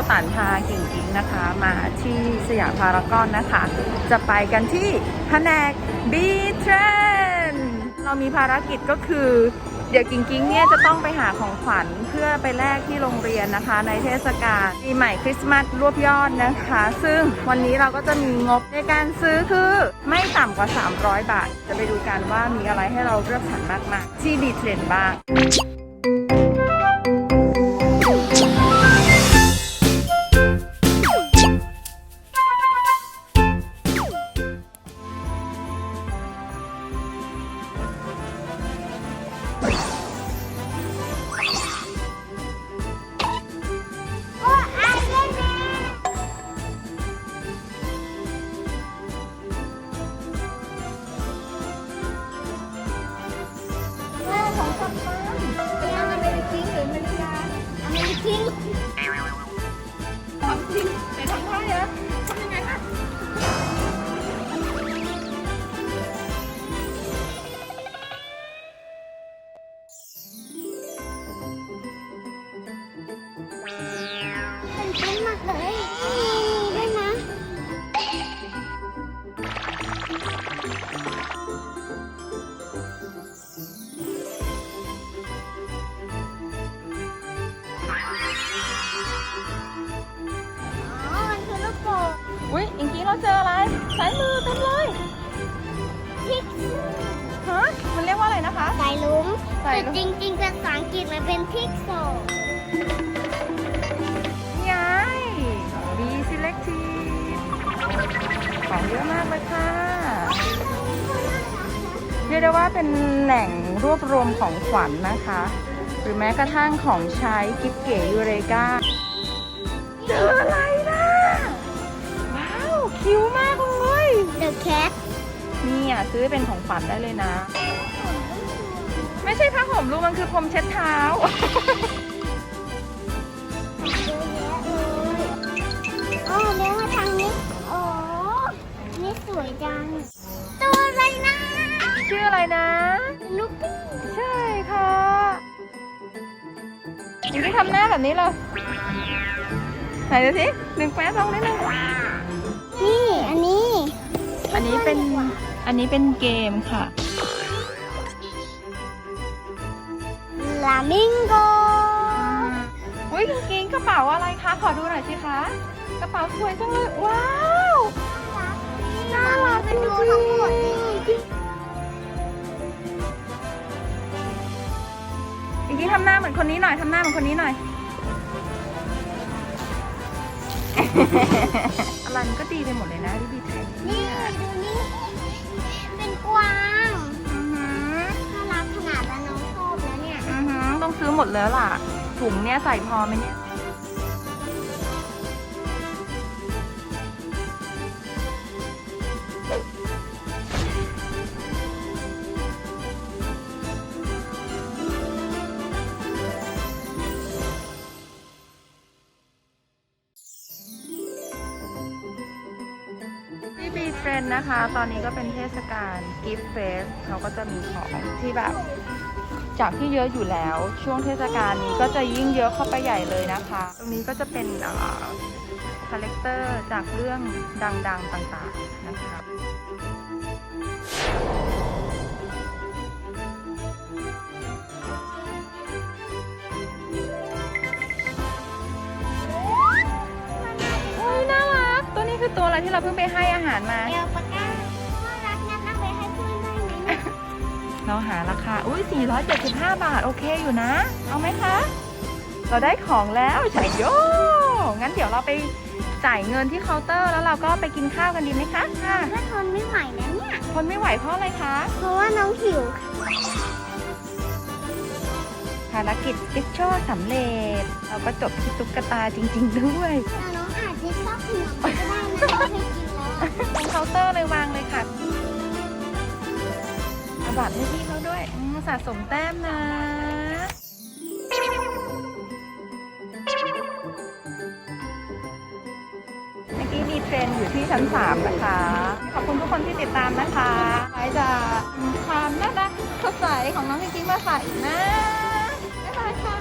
บตันพากิ่งกิ่งนะคะ มาที่สยามพารากอนนะคะ จะไปกันที่แผนกบีเทรนเรามีภารกิจก็คือ เดี๋ยวกิ่งกิ่งเนี่ยจะต้องไปหาของขวัญเพื่อไปแลกที่โรงเรียนนะคะ ในเทศกาลปีใหม่คริสต์มาสรวบยอดนะคะ ซึ่งวันนี้เราก็จะมีงบในการซื้อคือไม่ต่ำกว่า 300 บาท จะไปดูกันว่ามีอะไรให้เราเลือกสรรมากมายที่บีเทรนบ้าง เราเจออะไรสายมือเต็มเลยพิกฮะมันเรียกว่าอะไรนะคะ สายลุ้มสายแต่ลุ้มจริงๆภาษาอังกฤษมันเป็นพิกโซนี่ไง B selective ของเยอะมากเลยค่ะ เรียกได้ว่าเป็นแหล่งรวบรวมของขวัญนะคะ หรือแม้กระทั่งของใช้กิฟเก๋ยูเรกาเจออะไร นี่อะซื้อเป็นของขวัญได้เลยนะ ไม่ใช่ผ้าห่มลูกมันคือพรมเช็ดเท้าเยอะแยะเลยอ๋อเลี้ยงมาทางนี้ โอ้นี่สวยจัง ตัวอะไรนะ ชื่ออะไรนะ ลูกปี้ใช่ค่ะอยู่ที่ทำหน้าแบบนี้เลยไหนดูสิหนึ่งแป๊ะสองนิดนึง นี่ อันนี้ อันนี้เป็น อันนี้เป็นเกมค่ะ ลามิงโกอุ้ยจริงๆกระเป๋าอะไรคะ ขอดูหน่อยสิคะ กระเป๋าสวยจังเลย ว้าว น่ารักจเป็นริดูทั้งหมดงนี่ๆอีกทีทำหน้าเหมือนคนนี้หน่อย ทำหน้าเหมือนคนนี้หน่อยอะไรมันก็ดีไปหมดเลยนะที่บีเทน นี่ดูนี่เป็นก วางอือหือน่ารักขนาดแล้วน้องชอบแล้วเนี่ย อือหือต้องซื้อหมดแล้วล่ะ ถุงเนี่ยใส่พอไหมเนี่ย รนนะคะ ตอนนี้ก็เป็นเทศกาลกิฟต์เฟสเขาก็จะมีของที่แบบจากที่เยอะอยู่แล้ว ช่วงเทศกาลนี้ก็จะยิ่งเยอะเข้าไปใหญ่เลยนะคะ ตรงนี้ก็จะเป็นคาแรคเตอร์จากเรื่องดังๆต่างๆนะคะ ตัวนี้คือตัวอะไรที่เราเพิ่งไปให้อาหารมา เอลปาก้าน่ารักงั้นเอาไปให้เพื่อนได้ไหมเนี่ยเราหาราคา อุ้ย475 บาท โอเคอยู่นะ เอาไหมคะ เราได้ของแล้วใช่โย งั้นเดี๋ยวเราไปจ่ายเงินที่เคาน์เตอร์แล้วเราก็ไปกินข้าวกันดีไหมคะค่ะก็ทนไม่ไหวนะเนี่ย ทนไม่ไหวเพราะอะไรคะ เพราะว่าน้องหิวภารกิจติ๊กโชว์สำเร็จ เราก็จบที่ตุ๊กตาจริง ๆ ด้วย แต่น้องอาจจะชอบขนม บัตรให้พี่เขาด้วยสะสมแต้มนะเมื่อกี้มีเทรนอยู่ที่ชั้น 3 นะคะ ขอบคุณทุกคนที่ติดตามนะคะไว้จะนความน่ารักสดใสของน้องพี่กี้มาฝากอีกนะ บ๊ายบายค่ะ